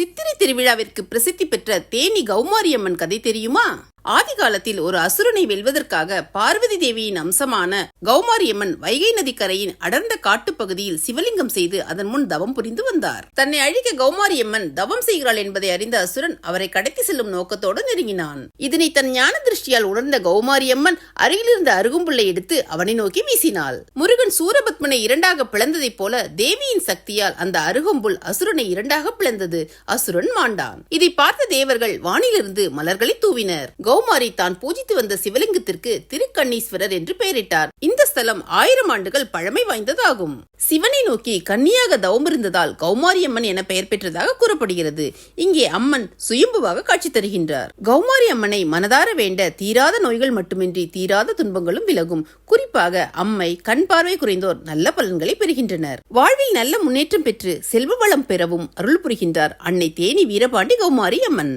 சித்திரை திருவிழாவிற்கு பிரசித்தி பெற்ற தேனி கௌமாரியம்மன் கதை தெரியுமா? ஆதி காலத்தில் ஒரு அசுரனை வெல்வதற்காக பார்வதி தேவியின் அம்சமான கௌமாரியம்மன் வைகை நதிக்கரையின் அடர்ந்த காட்டுப்பகுதியில் சிவலிங்கம் செய்து அதன் முன் தவம் புரிந்து வந்தார். தன்னை அழிக்க கௌமாரியம்மன் தவம் செய்கிறாள் என்பதை அறிந்த அசுரன் அவரை கடத்தி செல்லும் நோக்கத்தோடு நெருங்கினான். இதனை தன் ஞான திருஷ்டியால் உணர்ந்த கௌமாரியம்மன் அருகிலிருந்த அருகும்புள்ளை எடுத்து அவனை நோக்கி வீசினாள். முருகன் சூரபத்மனை இரண்டாக பிளந்ததைப் போல தேவியின் சக்தியால் அந்த அருகம்புல் அசுரனை இரண்டாக பிளந்தது அசுரன் மாண்டான். இதை பார்த்த தேவர்கள் வானிலிருந்து மலர்களை தூவினர். கௌமாரி தான் பூஜித்து வந்த சிவலிங்கத்திற்கு திருக்கண்ணீஸ்வரர் என்று பெயரிட்டார். இந்த ஸ்தலம் ஆயிரம் ஆண்டுகள் பழமை வாய்ந்ததாகும். சிவனை நோக்கி கன்னியாக தவமிருந்ததால் கௌமாரியம்மன் என பெயர் பெற்றதாக கூறப்படுகிறது. இங்கே அம்மன் சுயம்புவாக காட்சி தருகின்றார். கௌமாரி அம்மனை மனதார வேண்ட தீராத நோய்கள் மட்டுமின்றி தீராத துன்பங்களும் விலகும். குறிப்பாக அம்மை கண் பார்வை குறைந்தோர் நல்ல பலன்களை பெறுகின்றனர். வாழ்வில் நல்ல முன்னேற்றம் பெற்று செல்வ வளம் பெறவும் அருள் புரிகின்றார் அன்னை தேனி வீரபாண்டி கௌமாரி அம்மன்.